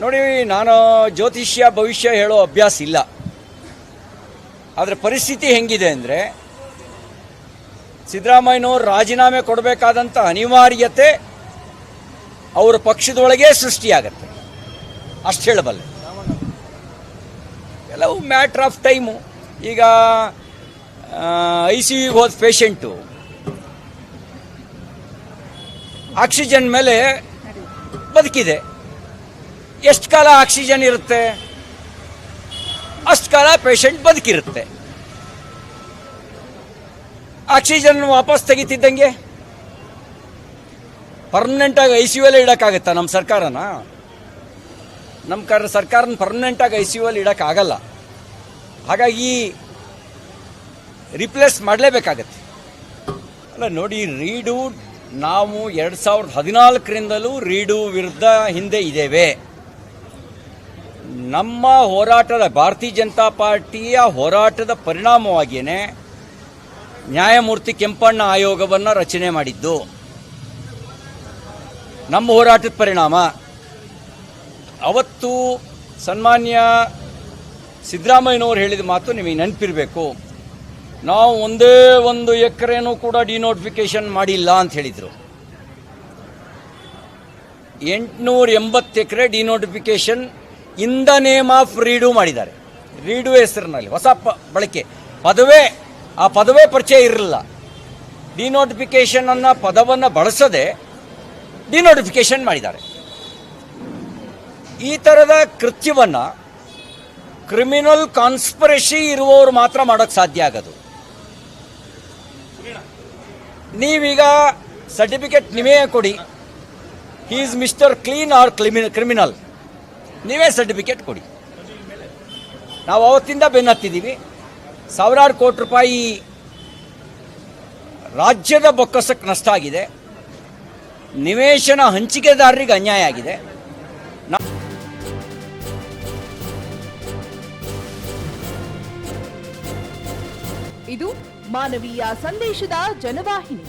ನೋಡಿ, ನಾನು ಜ್ಯೋತಿಷ್ಯ, ಭವಿಷ್ಯ ಹೇಳೋ ಅಭ್ಯಾಸ ಇಲ್ಲ. ಆದರೆ ಪರಿಸ್ಥಿತಿ ಹೆಂಗಿದೆ ಅಂದರೆ, ಸಿದ್ದರಾಮಯ್ಯನವರು ರಾಜೀನಾಮೆ ಕೊಡಬೇಕಾದಂಥ ಅನಿವಾರ್ಯತೆ ಅವರ ಪಕ್ಷದೊಳಗೆ ಸೃಷ್ಟಿಯಾಗತ್ತೆ. ಅಷ್ಟು ಹೇಳಬಲ್ಲೆ. ಕೆಲವು ಮ್ಯಾಟ್ರ್ ಆಫ್ ಟೈಮು. ಈಗ ಐ ಸಿ ಯುಗೆ ಹೋದ ಪೇಷಂಟು. ಆಕ್ಸಿಜನ್ ಮೇಲೆ ಬದುಕಿದೆ. ಎಷ್ಟು ಕಾಲ ಆಕ್ಸಿಜನ್ ಇರುತ್ತೆ? ಅಷ್ಟು ಕಾಲ ಪೇಷಂಟ್ ಬದುಕಿರುತ್ತೆ. ಆಕ್ಸಿಜನ್ ವಾಪಸ್ ತೆಗಿತಿದ್ದಂಗೆ? ಪರ್ಮನೆಂಟಾಗಿ ಐ ಸಿ ಅಲ್ಲೇ ಇಡೋಕ್ಕಾಗತ್ತಾ ನಮ್ಮ ಸರ್ಕಾರನ? ನಮ್ಮ ಕರ್, ಸರ್ಕಾರನ ಪರ್ಮನೆಂಟಾಗಿ ಐ ಸಿ ಯು ಅಲ್ಲಿ ಇಡೋಕ್ಕಾಗಲ್ಲ. ಹಾಗಾಗಿ ರಿಪ್ಲೇಸ್ ಮಾಡಲೇಬೇಕಾಗತ್ತೆ. ಅಲ್ಲ ನೋಡಿ ರೀಡು ನಾವು ಎರಡು ಸಾವಿರದ ಹದಿನಾಲ್ಕರಿಂದಲೂ ರೀಡು ವಿರುದ್ಧ ಹಿಂದೆ ಇದ್ದೇವೆ. ನಮ್ಮ ಹೋರಾಟದ ಭಾರತೀಯ ಜನತಾ ಪಾರ್ಟಿಯ ಹೋರಾಟದ ಪರಿಣಾಮವಾಗಿಯೇ ನ್ಯಾಯಮೂರ್ತಿ ಕೆಂಪಣ್ಣ ಆಯೋಗವನ್ನು ರಚನೆ ಮಾಡಿದ್ದು. ನಮ್ಮ ಹೋರಾಟದ ಪರಿಣಾಮ. ಅವತ್ತು ಸನ್ಮಾನ್ಯ ಸಿದ್ದರಾಮಯ್ಯನವರು ಹೇಳಿದ ಮಾತು ನಿಮಗೆ ನೆನಪಿರಬೇಕು. ನಾವು ಒಂದೇ ಒಂದು ಎಕರೆನೂ ಕೂಡ ಡಿನೋಟಿಫಿಕೇಶನ್ ಮಾಡಿಲ್ಲ ಅಂತ ಹೇಳಿದರು. ಎಂಟುನೂರ ಎಂಬತ್ತು acre denotification in the name of redo ಮಾಡಿದ್ದಾರೆ. ರೀಡು ಹೆಸರಿನಲ್ಲಿ. ಹೊಸ ಪ, ಬಳಕೆ. ಪದವೇ, ಆ ಪದವೇ ಪರಿಚಯ ಇರಲಿಲ್ಲ. ಡಿನೋಟಿಫಿಕೇಶನ್ ಅನ್ನೋ, ಪದವನ್ನು ಬಳಸದೆ ಡಿನೋಟಿಫಿಕೇಶನ್ ಮಾಡಿದ್ದಾರೆ. ಈ ಥರದ ಕೃತ್ಯವನ್ನು ಕ್ರಿಮಿನಲ್ ಕಾನ್ಸ್ಪರೆಸಿ ಇರುವವರು ಮಾತ್ರ ಮಾಡೋಕ್ಕೆ ಸಾಧ್ಯ ಆಗೋದು. ನೀವೀಗ ಸರ್ಟಿಫಿಕೇಟ್ ನಿಮೇ ಕೊಡಿ. Is mister clean or criminal. ನೀವೇ ಸರ್ಟಿಫಿಕೇಟ್ ಕೊಡಿ. ನಾವು ಅವತ್ತಿಂದ ಬೆನ್ನತ್ತಿದ್ದೀವಿ. ಸಾವಿರಾರು ಕೋಟಿ ರೂಪಾಯಿ ರಾಜ್ಯದ ಬೊಕ್ಕಸಕ್ಕೆ ನಷ್ಟ ಆಗಿದೆ. ನಿವೇಶನ ಹಂಚಿಕೆದಾರರಿಗೆ ಅನ್ಯಾಯ ಆಗಿದೆ. ಇದು ಮಾನವೀಯ ಸಂದೇಶದ ಜನವಾಹಿನಿ.